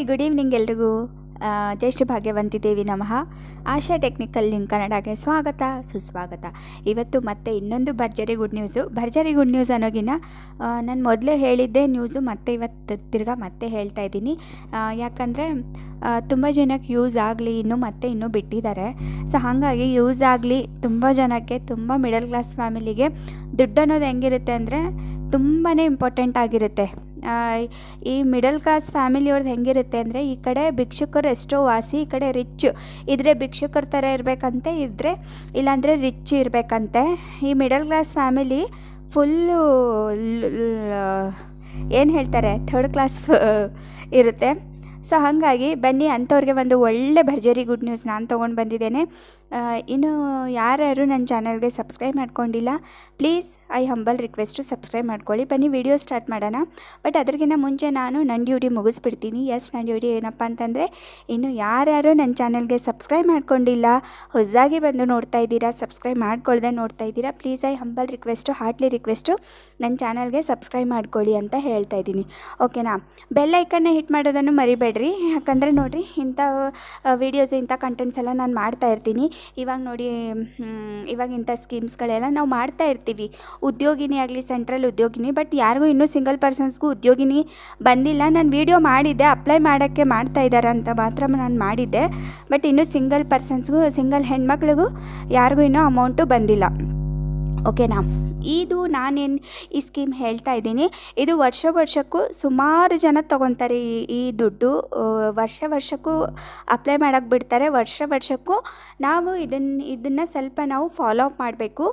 Hi good evening ಎಲ್ರಿಗೂ. ಜ್ಯೇಷ್ಠ ಭಾಗ್ಯವಂತಿದೇವಿ ನಮಃ. ಆಶಾ technical link ಕನ್ನಡಕ್ಕೆ ಸ್ವಾಗತ, ಸುಸ್ವಾಗತ. ಇವತ್ತು ಮತ್ತೆ ಇನ್ನೊಂದು ಭರ್ಜರಿ ಗುಡ್ ನ್ಯೂಸು. ಭರ್ಜರಿ ಗುಡ್ ನ್ಯೂಸ್ ಅನ್ನೋಗಿನ ನಾನು ಮೊದಲೇ ಹೇಳಿದ್ದೆ ನ್ಯೂಸು ಮತ್ತೆ ಇವತ್ತು ತಿರ್ಗಾ ಮತ್ತೆ ಹೇಳ್ತಾ ಇದ್ದೀನಿ. ಯಾಕಂದರೆ ತುಂಬ ಜನಕ್ಕೆ ಯೂಸ್ ಆಗಲಿ, ಇನ್ನು ಮತ್ತೆ ಇನ್ನೂ ಬಿಟ್ಟಿದ್ದಾರೆ. ಸೊ, ಹಾಗಾಗಿ ಯೂಸ್ ಆಗಲಿ, ತುಂಬ ಜನಕ್ಕೆ, ತುಂಬ ಮಿಡಲ್ ಕ್ಲಾಸ್ ಫ್ಯಾಮಿಲಿಗೆ ದುಡ್ಡು ಅನ್ನೋದು ಹೆಂಗಿರುತ್ತೆ ಅಂದರೆ ತುಂಬಾ ಇಂಪಾರ್ಟೆಂಟ್ ಆಗಿರುತ್ತೆ. ಈ ಮಿಡಲ್ ಕ್ಲಾಸ್ ಫ್ಯಾಮಿಲಿಯವ್ರದ್ದು ಹೆಂಗಿರುತ್ತೆ ಅಂದರೆ ಈ ಕಡೆ ಭಿಕ್ಷುಕರು ಎಷ್ಟೋ ವಾಸಿ, ಈ ಕಡೆ ರಿಚ್ ಇದ್ರೆ ಭಿಕ್ಷುಕರ ಥರ ಇರಬೇಕಂತೆ ಇದ್ದರೆ ಇಲ್ಲಾಂದರೆ ರಿಚ್ ಇರಬೇಕಂತೆ. ಈ ಮಿಡಲ್ ಕ್ಲಾಸ್ ಫ್ಯಾಮಿಲಿ ಫುಲ್ಲು ಏನು ಹೇಳ್ತಾರೆ? ಥರ್ಡ್ ಕ್ಲಾಸ್ ಇರುತ್ತೆ. ಸೊ ಹಾಗಾಗಿ ಬನ್ನಿ, ಅಂಥವ್ರಿಗೆ ಒಂದು ಒಳ್ಳೆ ಭರ್ಜರಿ ಗುಡ್ ನ್ಯೂಸ್ ನಾನು ತೊಗೊಂಡು ಬಂದಿದ್ದೇನೆ. ಇನ್ನು ಯಾರ್ಯಾರು ನನ್ನ ಚಾನಲ್ಗೆ ಸಬ್ಸ್ಕ್ರೈಬ್ ಮಾಡ್ಕೊಂಡಿಲ್ಲ please I humble request subscribe ಮಾಡ್ಕೊಳ್ಳಿ. ಬನ್ನಿ ವಿಡಿಯೋ ಸ್ಟಾರ್ಟ್ ಮಾಡೋಣ. ಬಟ್ ಅದಕ್ಕಿಂತ ಮುಂಚೆ ನಾನು ನನ್ನ ಡ್ಯೂಟಿ ಮುಗಿಸ್ಬಿಡ್ತೀನಿ. ಎಸ್ ನನ್ನ ಡ್ಯೂಟಿ ಏನಪ್ಪ ಅಂತಂದರೆ, ಇನ್ನು ಯಾರ್ಯಾರು ನನ್ನ ಚಾನಲ್ಗೆ ಸಬ್ಸ್ಕ್ರೈಬ್ ಮಾಡ್ಕೊಂಡಿಲ್ಲ, ಹೊಸದಾಗಿ ಬಂದು ನೋಡ್ತಾ ಇದ್ದೀರಾ ಸಬ್ಸ್ಕ್ರೈಬ್ ಮಾಡ್ಕೊಳ್ದೆ ನೋಡ್ತಾ ಇದ್ದೀರಾ please I humble request heartly request ನನ್ನ ಚಾನಲ್ಗೆ ಸಬ್ಸ್ಕ್ರೈಬ್ ಮಾಡ್ಕೊಳ್ಳಿ ಅಂತ ಹೇಳ್ತಾ ಇದ್ದೀನಿ. ಓಕೆನಾ ಬೆಲ್ ಹಿಟ್ ಮಾಡೋದನ್ನು ಮರಿಬೇಡ್ರಿ ಯಾಕಂದರೆ ನೋಡಿರಿ ಇಂಥ ವೀಡಿಯೋಸ್ ಇಂಥ ಕಂಟೆಂಟ್ಸ್ ಎಲ್ಲ ನಾನು ಮಾಡ್ತಾ ಇರ್ತೀನಿ. ಇವಾಗ ನೋಡಿ ಇವಾಗ ಇಂಥ ಸ್ಕೀಮ್ಸ್ಗಳೆಲ್ಲ ನಾವು ಮಾಡ್ತಾ ಇರ್ತೀವಿ. ಉದ್ಯೋಗಿನಿ ಆಗಲಿ ಸೆಂಟ್ರಲ್ ಉದ್ಯೋಗಿನಿ ಬಟ್ ಯಾರಿಗೂ ಇನ್ನೂ ಸಿಂಗಲ್ ಪರ್ಸನ್ಸ್ಗೂ ಉದ್ಯೋಗಿನಿ ಬಂದಿಲ್ಲ. ನಾನು ವೀಡಿಯೋ ಮಾಡಿದ್ದೆ ಅಪ್ಲೈ ಮಾಡೋಕ್ಕೆ ಮಾಡ್ತಾ ಇದ್ದಾರೆ ಅಂತ ಮಾತ್ರ ನಾನು ಮಾಡಿದ್ದೆ. ಬಟ್ ಇನ್ನೂ ಸಿಂಗಲ್ ಪರ್ಸನ್ಸ್ಗೂ ಸಿಂಗಲ್ ಹೆಣ್ಮಕ್ಳಿಗೂ ಯಾರಿಗೂ ಇನ್ನೂ ಅಮೌಂಟು ಬಂದಿಲ್ಲ. ಓಕೆನಾ ಇದು ನಾನೇನು ಈ ಸ್ಕೀಮ್ ಹೇಳ್ತಾ ಇದ್ದೀನಿ. ಇದು ವರ್ಷ ವರ್ಷಕ್ಕೂ ಸುಮಾರು ಜನ ತೊಗೊತಾರೆ ಈ ಈ ದುಡ್ಡು. ವರ್ಷ ವರ್ಷಕ್ಕೂ ಅಪ್ಲೈ ಮಾಡೋಕ್ಕೆ ಬಿಡ್ತಾರೆ. ವರ್ಷ ವರ್ಷಕ್ಕೂ ನಾವು ಇದನ್ನು ಇದನ್ನು ಸ್ವಲ್ಪ ನಾವು ಫಾಲೋ ಅಪ್ ಮಾಡಬೇಕು.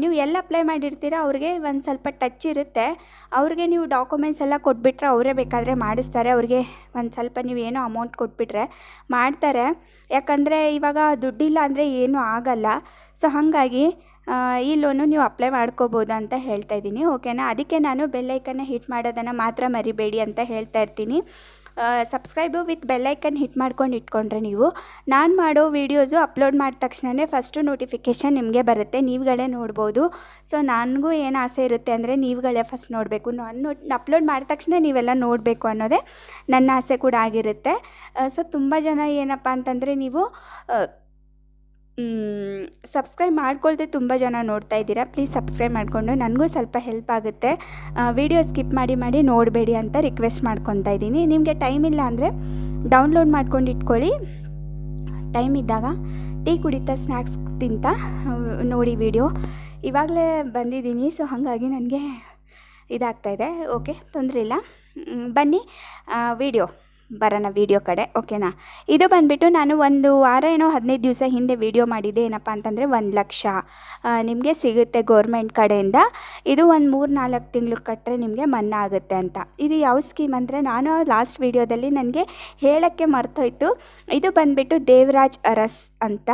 ನೀವು ಎಲ್ಲ ಅಪ್ಲೈ ಮಾಡಿರ್ತೀರ ಅವ್ರಿಗೆ ಒಂದು ಸ್ವಲ್ಪ ಟಚ್ ಇರುತ್ತೆ. ಅವ್ರಿಗೆ ನೀವು ಡಾಕ್ಯುಮೆಂಟ್ಸ್ ಎಲ್ಲ ಕೊಟ್ಬಿಟ್ರೆ ಅವರೇ ಬೇಕಾದರೆ ಮಾಡಿಸ್ತಾರೆ. ಅವ್ರಿಗೆ ಒಂದು ಸ್ವಲ್ಪ ನೀವು ಏನೋ ಅಮೌಂಟ್ ಕೊಟ್ಬಿಟ್ರೆ ಮಾಡ್ತಾರೆ. ಯಾಕಂದರೆ ಇವಾಗ ದುಡ್ಡಿಲ್ಲ ಅಂದರೆ ಏನೂ ಆಗಲ್ಲ. ಸೊ ಹಾಗಾಗಿ ಈ ಲೋನು ನೀವು ಅಪ್ಲೈ ಮಾಡ್ಕೋಬೋದು ಅಂತ ಹೇಳ್ತಾ ಇದ್ದೀನಿ ಓಕೆನಾ ಅದಕ್ಕೆ ನಾನು ಬೆಲ್ಲೈಕನ್ನ ಹಿಟ್ ಮಾಡೋದನ್ನು ಮಾತ್ರ ಮರಿಬೇಡಿ ಅಂತ ಹೇಳ್ತಾ ಇರ್ತೀನಿ. ಸಬ್ಸ್ಕ್ರೈಬು ವಿತ್ ಬೆಲ್ಲೈಕನ್ ಹಿಟ್ ಮಾಡ್ಕೊಂಡು ಇಟ್ಕೊಂಡ್ರೆ ನೀವು. ನಾನು ಮಾಡೋ ವೀಡಿಯೋಸು ಅಪ್ಲೋಡ್ ಮಾಡಿದ ತಕ್ಷಣವೇ ಫಸ್ಟು ನೋಟಿಫಿಕೇಷನ್ ನಿಮಗೆ ಬರುತ್ತೆ, ನೀವುಗಳೇ ನೋಡ್ಬೋದು. ಸೊ ನನಗೂ ಏನು ಆಸೆ ಇರುತ್ತೆ ಅಂದರೆ ನೀವುಗಳೇ ಫಸ್ಟ್ ನೋಡಬೇಕು. ನಾನು ಅಪ್ಲೋಡ್ ಮಾಡಿದ ತಕ್ಷಣ ನೀವೆಲ್ಲ ನೋಡಬೇಕು ಅನ್ನೋದೇ ನನ್ನ ಆಸೆ ಕೂಡ ಆಗಿರುತ್ತೆ. ಸೊ ತುಂಬ ಜನ ಏನಪ್ಪ ಅಂತಂದರೆ ನೀವು ಸಬ್ಸ್ಕ್ರೈಬ್ ಮಾಡ್ಕೊಳ್ದೆ ತುಂಬ ಜನ ನೋಡ್ತಾ ಇದ್ದೀರಾ, ಪ್ಲೀಸ್ ಸಬ್ಸ್ಕ್ರೈಬ್ ಮಾಡಿಕೊಂಡು ನನಗೂ ಸ್ವಲ್ಪ ಹೆಲ್ಪ್ ಆಗುತ್ತೆ. ವಿಡಿಯೋ ಸ್ಕಿಪ್ ಮಾಡಿ ಮಾಡಿ ನೋಡಬೇಡಿ ಅಂತ ರಿಕ್ವೆಸ್ಟ್ ಮಾಡ್ಕೊತಾ ಇದ್ದೀನಿ. ನಿಮಗೆ ಟೈಮ್ ಇಲ್ಲ ಅಂದರೆ ಡೌನ್ಲೋಡ್ ಮಾಡ್ಕೊಂಡು ಇಟ್ಕೊಳ್ಳಿ. ಟೈಮ್ ಇದ್ದಾಗ ಟೀ ಕುಡಿತಾ ಸ್ನ್ಯಾಕ್ಸ್ ತಿಂತ ನೋಡಿ ವಿಡಿಯೋ ಇವಾಗಲೇ ಬಂದಿದ್ದೀನಿ ಸೊ ಹಾಗಾಗಿ ನನಗೆ ಇದಾಗ್ತಾಯಿದೆ ಓಕೆ ತೊಂದರೆ ಇಲ್ಲ. ಬನ್ನಿ ವಿಡಿಯೋ ಬರೋಣ ವಿಡಿಯೋ ಕಡೆ ಓಕೆನಾ ಇದು ಬಂದುಬಿಟ್ಟು ನಾನು ಒಂದು ವಾರ ಏನೋ ಹದಿನೈದು ದಿವಸ ಹಿಂದೆ ವೀಡಿಯೋ ಮಾಡಿದ್ದೆ ಏನಪ್ಪ ಅಂತಂದರೆ ಒಂದು ಲಕ್ಷ ನಿಮಗೆ ಸಿಗುತ್ತೆ ಗೋರ್ಮೆಂಟ್ ಕಡೆಯಿಂದ. ಇದು ಒಂದು ಮೂರು ನಾಲ್ಕು ತಿಂಗಳು ಕಟ್ಟರೆ ನಿಮಗೆ ಮನ್ನಾ ಆಗುತ್ತೆ ಅಂತ. ಇದು ಯಾವ ಸ್ಕೀಮ್ ಅಂದರೆ ನಾನು ಲಾಸ್ಟ್ ವೀಡಿಯೋದಲ್ಲಿ ನನಗೆ ಹೇಳೋಕ್ಕೆ ಮರ್ತೋಯ್ತು. ಇದು ಬಂದುಬಿಟ್ಟು ದೇವರಾಜ್ ಅರಸ್ ಅಂತ.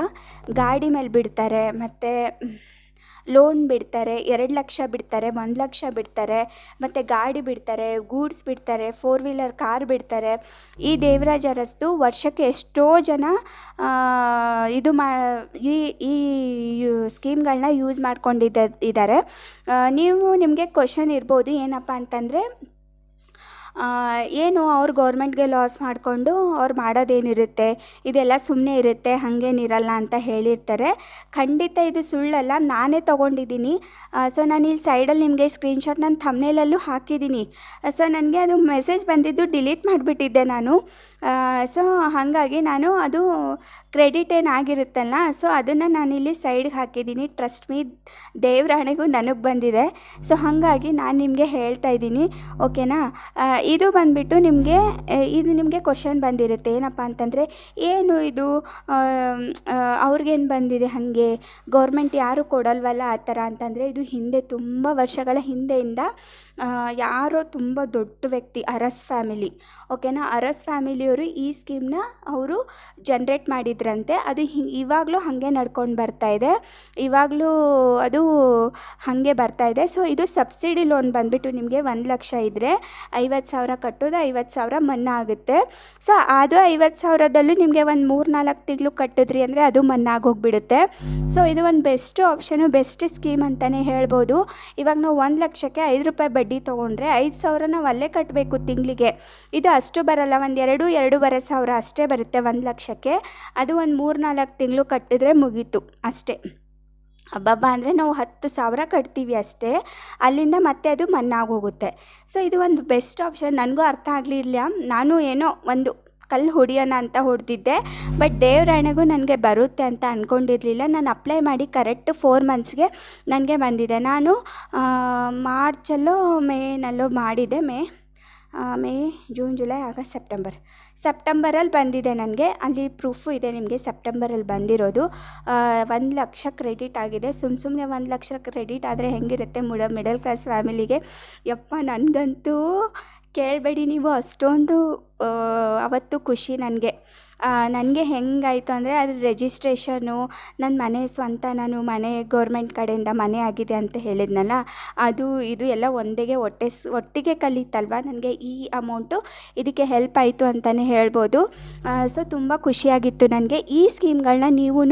ಗಾಡಿ ಮೇಲೆ ಬಿಡ್ತಾರೆ, ಮತ್ತು ಲೋನ್ ಬಿಡ್ತಾರೆ, ಎರಡು ಲಕ್ಷ ಬಿಡ್ತಾರೆ, ಒಂದು ಲಕ್ಷ ಬಿಡ್ತಾರೆ, ಮತ್ತು ಗಾಡಿ ಬಿಡ್ತಾರೆ, ಗೂಡ್ಸ್ ಬಿಡ್ತಾರೆ ಫೋರ್ ವೀಲರ್ ಕಾರ್ ಬಿಡ್ತಾರೆ. ಈ ದೇವರಾಜ ಅರಸ್ದು ವರ್ಷಕ್ಕೆ ಎಷ್ಟೋ ಜನ ಇದು ಮಾ, ಈ ಈ ಸ್ಕೀಮ್ಗಳನ್ನ ಯೂಸ್ ಮಾಡ್ಕೊಂಡಿದ್ದ ಇದ್ದಾರೆ ನೀವು ನಿಮಗೆ ಕ್ವಶನ್ ಇರ್ಬೋದು ಏನಪ್ಪ ಅಂತಂದರೆ ಏನು ಅವ್ರು ಗೌರ್ಮೆಂಟ್ಗೆ ಲಾಸ್ ಮಾಡಿಕೊಂಡು ಅವ್ರು ಮಾಡೋದೇನಿರುತ್ತೆ, ಇದೆಲ್ಲ ಸುಮ್ಮನೆ ಇರುತ್ತೆ, ಹಾಗೇನಿರಲ್ಲ ಅಂತ ಹೇಳಿರ್ತಾರೆ. ಖಂಡಿತ ಇದು ಸುಳ್ಳಲ್ಲ, ನಾನೇ ತೊಗೊಂಡಿದ್ದೀನಿ. ಸೊ ನಾನು ಇಲ್ಲಿ ಸೈಡಲ್ಲಿ ನಿಮಗೆ ಸ್ಕ್ರೀನ್ಶಾಟ್ ನಾನು ಥಮ್ನೇಲಲ್ಲೂ ಹಾಕಿದ್ದೀನಿ. ಸೊ ನನಗೆ ಅದು ಮೆಸೇಜ್ ಬಂದಿದ್ದು ಡಿಲೀಟ್ ಮಾಡಿಬಿಟ್ಟಿದ್ದೆ ನಾನು. ಸೊ ಹಾಗಾಗಿ ನಾನು ಅದು ಕ್ರೆಡಿಟ್ ಏನಾಗಿರುತ್ತಲ್ಲ ಸೊ ಅದನ್ನು ನಾನಿಲ್ಲಿ ಸೈಡ್ಗೆ ಹಾಕಿದ್ದೀನಿ. ಟ್ರಸ್ಟ್ ಮೀ ದೇವ್ರಾಣೆಗೂ ನನಗೆ ಬಂದಿದೆ. ಸೊ ಹಾಗಾಗಿ ನಾನು ನಿಮಗೆ ಹೇಳ್ತಾ ಇದ್ದೀನಿ, ಓಕೆನಾ? ಇದು ಬಂದುಬಿಟ್ಟು ನಿಮಗೆ ಇದು ನಿಮಗೆ ಕ್ವಶನ್ ಬಂದಿರುತ್ತೆ. ಏನಪ್ಪ ಅಂತಂದರೆ, ಏನು ಇದು ಅವ್ರಿಗೇನು ಬಂದಿದೆ ಹಾಗೆ? ಗೌರ್ಮೆಂಟ್ ಯಾರು ಕೊಡಲ್ವಲ್ಲ ಆ ಥರ ಅಂತಂದರೆ, ಇದು ಹಿಂದೆ ತುಂಬ ವರ್ಷಗಳ ಹಿಂದೆಯಿಂದ ಯಾರೋ ತುಂಬ ದೊಡ್ಡ ವ್ಯಕ್ತಿ, ಅರಸ್ ಫ್ಯಾಮಿಲಿ. ಓಕೆನಾ ಅರಸ್ ಫ್ಯಾಮಿಲಿಯವರು ಈ ಸ್ಕೀಮ್ನ ಅವರು ಜನ್ರೇಟ್ ಮಾಡಿದ್ರಂತೆ. ಅದು ಇವಾಗಲೂ ಹಾಗೆ ನಡ್ಕೊಂಡು ಬರ್ತಾ ಇದೆ. ಇವಾಗಲೂ ಅದು ಹಾಗೆ ಬರ್ತಾ ಇದೆ. ಸೊ ಇದು ಸಬ್ಸಿಡಿ ಲೋನ್ ಬಂದುಬಿಟ್ಟು ನಿಮಗೆ ಒಂದು ಲಕ್ಷ ಇದ್ದರೆ ಐವತ್ತು ಸಾವಿರ ಕಟ್ಟೋದು, ಐವತ್ತು ಸಾವಿರ ಮನ್ನಾ ಆಗುತ್ತೆ. ಸೊ ಅದು ಐವತ್ತು ಸಾವಿರದಲ್ಲೂ ನಿಮಗೆ ಒಂದು ಮೂರು ನಾಲ್ಕು ತಿಂಗಳು ಕಟ್ಟಿದ್ರಿ ಅಂದರೆ ಅದು ಮನ್ನಾ ಆಗೋಗ್ಬಿಡುತ್ತೆ. ಸೊ ಇದು ಒಂದು ಬೆಸ್ಟ್ ಆಪ್ಷನು ಬೆಸ್ಟ್ ಸ್ಕೀಮ್ ಅಂತಲೇ ಹೇಳ್ಬೋದು. ಇವಾಗ ನಾವು ಒಂದು ಲಕ್ಷಕ್ಕೆ ಐದು ರೂಪಾಯಿ ಬಡ್ಡಿ ತೊಗೊಂಡ್ರೆ ಐದು ಸಾವಿರ ನಾವು ಅಲ್ಲೇ ಕಟ್ಟಬೇಕು ತಿಂಗಳಿಗೆ. ಇದು ಅಷ್ಟು ಬರಲ್ಲ, ಒಂದು ಎರಡು, ಎರಡೂವರೆ ಸಾವಿರ ಅಷ್ಟೇ ಬರುತ್ತೆ ಒಂದು ಲಕ್ಷಕ್ಕೆ. ಅದು ಒಂದು ಮೂರು ನಾಲ್ಕು ತಿಂಗಳು ಕಟ್ಟಿದ್ರೆ ಮುಗೀತು ಅಷ್ಟೇ. ಹಬ್ಬಬ್ಬ ಅಂದರೆ ನಾವು ಹತ್ತು ಸಾವಿರ ಕಟ್ತೀವಿ ಅಷ್ಟೇ. ಅಲ್ಲಿಂದ ಮತ್ತೆ ಅದು ಮಣ್ಣಾಗೋಗುತ್ತೆ. ಸೊ ಇದು ಒಂದು ಬೆಸ್ಟ್ ಆಪ್ಷನ್ ನನಗೂ ಅರ್ಥ ಆಗಲಿಲ್ಲ. ನಾನು ಏನೋ ಒಂದು ಕಲ್ಲು ಹೊಡಿಯೋಣ ಅಂತ ಹೊಡೆದಿದ್ದೆ. ಬಟ್ ದೇವರಾಣೆಗೂ ನನಗೆ ಬರುತ್ತೆ ಅಂತ ಅಂದ್ಕೊಂಡಿರಲಿಲ್ಲ ನಾನು ಅಪ್ಲೈ ಮಾಡಿ ಕರೆಕ್ಟ್ ಫೋರ್ ಮಂತ್ಸ್ಗೆ ನನಗೆ ಬಂದಿದೆ. ನಾನು ಮಾರ್ಚಲ್ಲೋ ಮೇನಲ್ಲೋ ಮಾಡಿದೆ. May May, June, July, August, September. ಸೆಪ್ಟೆಂಬರಲ್ಲಿ ಬಂದಿದೆ ನನಗೆ. ಅಲ್ಲಿ ಪ್ರೂಫು ಇದೆ ನಿಮಗೆ ಸೆಪ್ಟೆಂಬರಲ್ಲಿ ಬಂದಿರೋದು. ಒಂದು ಲಕ್ಷ ಕ್ರೆಡಿಟ್ ಆಗಿದೆ. ಸುಮ್ ಸುಮ್ಮನೆ ಒಂದು ಲಕ್ಷ ಕ್ರೆಡಿಟ್ ಆದರೆ ಹೆಂಗಿರುತ್ತೆ ಮುಡ, ಮಿಡಲ್ ಕ್ಲಾಸ್ ಫ್ಯಾಮಿಲಿಗೆ? ಯಪ್ಪ, ನನಗಂತೂ ಕೇಳಬೇಡಿ ನೀವು. ಅಷ್ಟೊಂದು ಅವತ್ತು ಖುಷಿ ನನಗೆ. ನನಗೆ ಹೆಂಗಾಯಿತು ಅಂದರೆ ಅದ್ರ ರಿಜಿಸ್ಟ್ರೇಷನು ನನ್ನ ಮನೆ ಸ್ವಂತ ನಾನು ಮನೆ ಗೌರ್ಮೆಂಟ್ ಕಡೆಯಿಂದ ಮನೆ ಆಗಿದೆ ಅಂತ ಹೇಳಿದ್ನಲ್ಲ, ಅದು ಇದು ಎಲ್ಲ ಒಂದೇಗೆ ಒಟ್ಟೆ ಒಟ್ಟಿಗೆ ಕಲಿತಲ್ವ? ನನಗೆ ಈ ಅಮೌಂಟು ಇದಕ್ಕೆ ಹೆಲ್ಪ್ ಆಯಿತು ಅಂತಲೇ ಹೇಳ್ಬೋದು. ಸೊ ತುಂಬ ಖುಷಿಯಾಗಿತ್ತು ನನಗೆ. ಈ ಸ್ಕೀಮ್ಗಳನ್ನ ನೀವೂ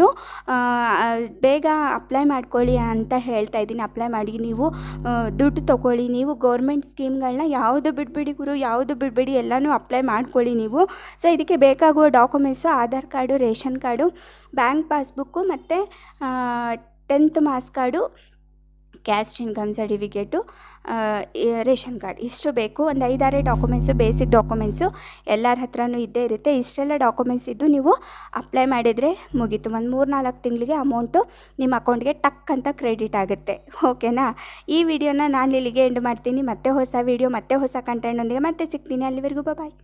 ಬೇಗ ಅಪ್ಲೈ ಮಾಡ್ಕೊಳ್ಳಿ ಅಂತ ಹೇಳ್ತಾ ಇದ್ದೀನಿ. ಅಪ್ಲೈ ಮಾಡಿ ನೀವು ದುಡ್ಡು ತೊಗೊಳ್ಳಿ. ನೀವು ಗೌರ್ಮೆಂಟ್ ಸ್ಕೀಮ್ಗಳನ್ನ ಯಾವುದು ಬಿಡಬೇಡಿ ಗುರು, ಯಾವುದು ಬಿಡಬೇಡಿ ಎಲ್ಲನೂ ಅಪ್ಲೈ ಮಾಡ್ಕೊಳ್ಳಿ ನೀವು. ಸೊ ಇದಕ್ಕೆ ಬೇಕಾಗುವ documents Aadhaar card ration card bank passbook ಮತ್ತು tenth marks card caste income certificate ration card ಇಷ್ಟು ಬೇಕು. ಒಂದು ಐದಾರೇ ಡಾಕ್ಯುಮೆಂಟ್ಸು ಬೇಸಿಕ್ ಡಾಕ್ಯುಮೆಂಟ್ಸು ಎಲ್ಲರ ಹತ್ರನೂ ಇದ್ದೇ ಇರುತ್ತೆ. ಇಷ್ಟೆಲ್ಲ ಡಾಕ್ಯುಮೆಂಟ್ಸ್ ಇದ್ದು ನೀವು ಅಪ್ಲೈ ಮಾಡಿದರೆ ಮುಗೀತು. ಒಂದು ಮೂರು ನಾಲ್ಕು ತಿಂಗಳಿಗೆ ಅಮೌಂಟು ನಿಮ್ಮ ಅಕೌಂಟ್ಗೆ ಟಕ್ ಅಂತ ಕ್ರೆಡಿಟ್ ಆಗುತ್ತೆ. ಓಕೆನಾ ಈ ವಿಡಿಯೋನ ನಾನು ಇಲ್ಲಿಗೆ ಎಂಡ್ ಮಾಡ್ತೀನಿ. ಮತ್ತೆ ಹೊಸ ವಿಡಿಯೋ ಮತ್ತೆ ಹೊಸ ಕಂಟೆಂಟ್ನೊಂದಿಗೆ ಮತ್ತೆ ಸಿಗ್ತೀನಿ. ಅಲ್ಲಿವರೆಗೂ ಬಾಯ್